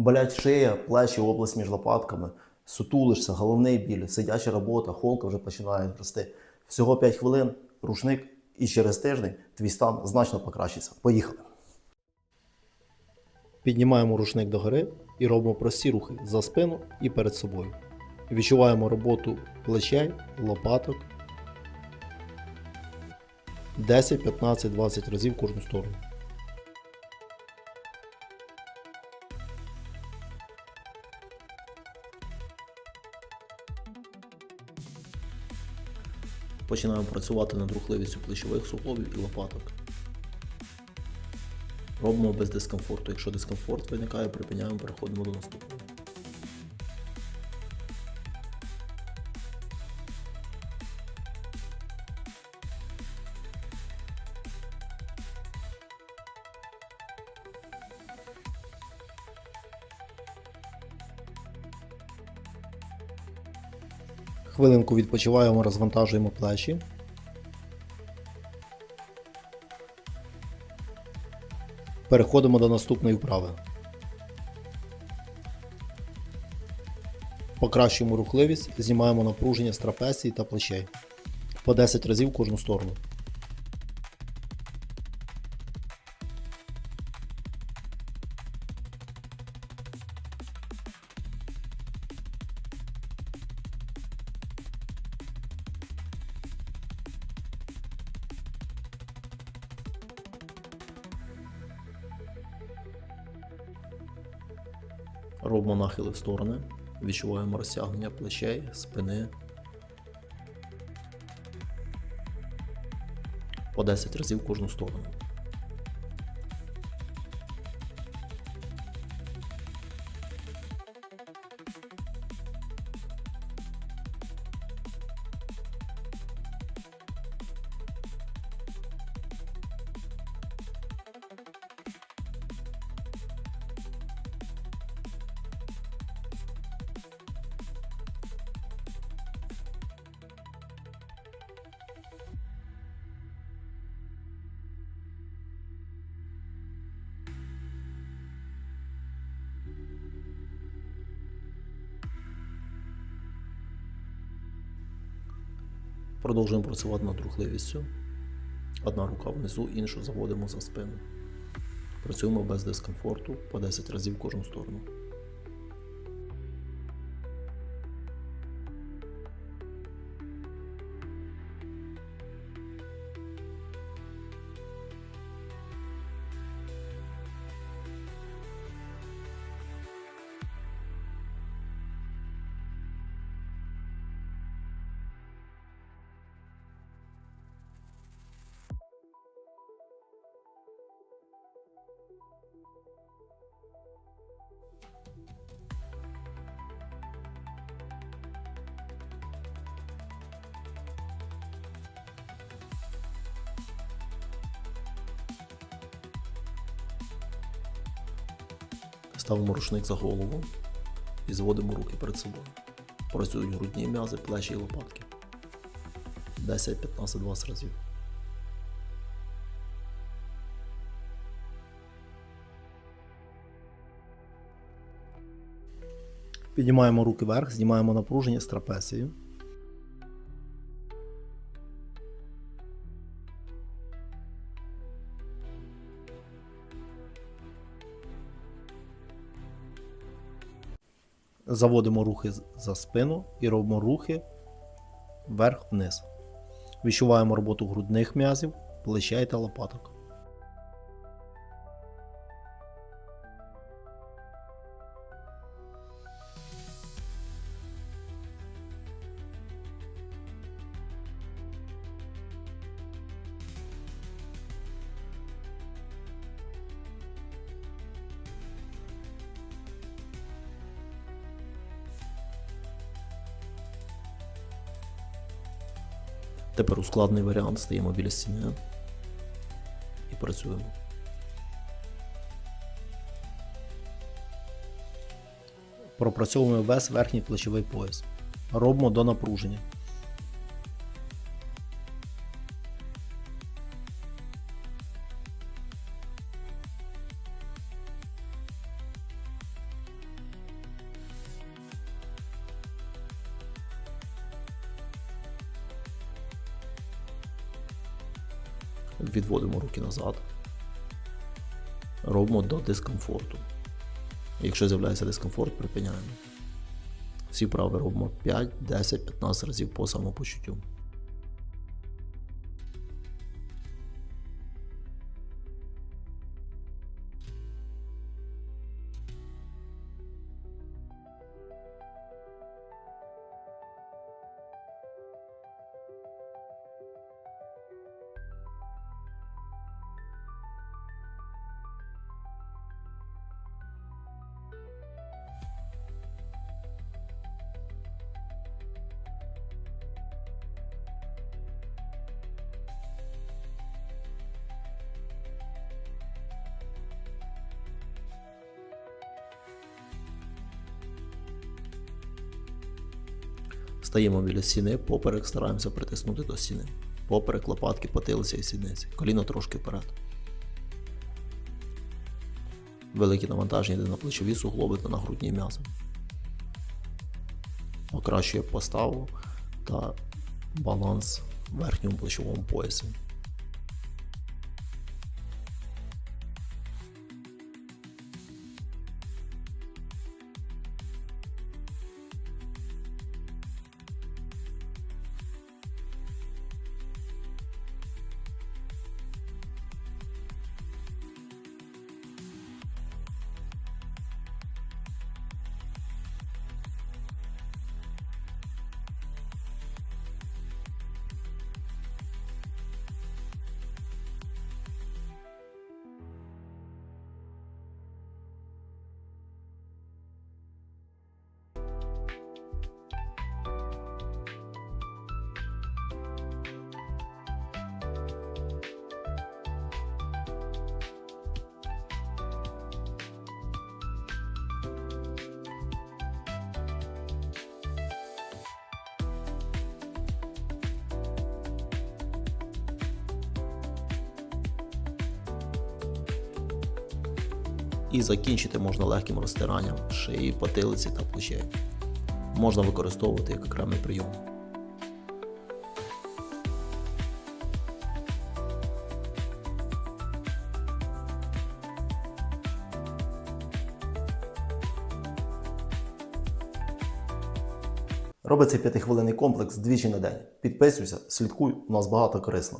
Болять шия, плечі, область між лопатками, сутулишся, головний біль, сидяча робота, холка вже починає рости. Всього 5 хвилин, рушник, і через тиждень твій стан значно покращиться. Поїхали. Піднімаємо рушник догори і робимо прості рухи за спину і перед собою. Відчуваємо роботу плечей, лопаток. 10, 15, 20 разів кожну сторону. Починаємо працювати над рухливістю плечових суглобів і лопаток. Робимо без дискомфорту. Якщо дискомфорт виникає, припиняємо, переходимо до наступного. Хвилинку відпочиваємо, розвантажуємо плечі. Переходимо до наступної вправи. Покращуємо рухливість, знімаємо напруження з трапеції та плечей. По 10 разів кожну сторону. Робимо нахили в сторони. Відчуваємо розтягнення плечей, спини. По 10 разів кожну сторону. Продовжуємо працювати над рухливістю. Одна рука внизу, іншу заводимо за спину. Працюємо без дискомфорту по 10 разів в кожну сторону. Ставимо рушник за голову і зводимо руки перед собою. Працюють грудні м'язи, плечі і лопатки. 10, 15, 20 разів. Піднімаємо руки вверх, знімаємо напруження з трапеції. Заводимо рухи за спину і робимо рухи вверх-вниз. Відчуваємо роботу грудних м'язів, плечей та лопаток. Тепер ускладний варіант стаємо біля стіни і працюємо. Пропрацьовуємо весь верхній плечовий пояс. Робимо до напруження. Відводимо руки назад. Робимо до дискомфорту. Якщо з'являється дискомфорт, припиняємо. Всі вправи робимо 5, 10, 15 разів по самопочуттю. Стаємо біля стіни, поперек стараємося притиснути до стіни. Поперек, лопатки, потилися і сідниці. Коліно трошки вперед. Великі навантаження йде на плечові суглоби та на грудні м'язи. Покращує поставу та баланс в верхньому плечовому поясі. І закінчити можна легким розтиранням шиї, потилиці та плечей. Можна використовувати як окремий прийом. Роби цей п'ятихвилинний комплекс двічі на день. Підписуйся, слідкуй, у нас багато корисно.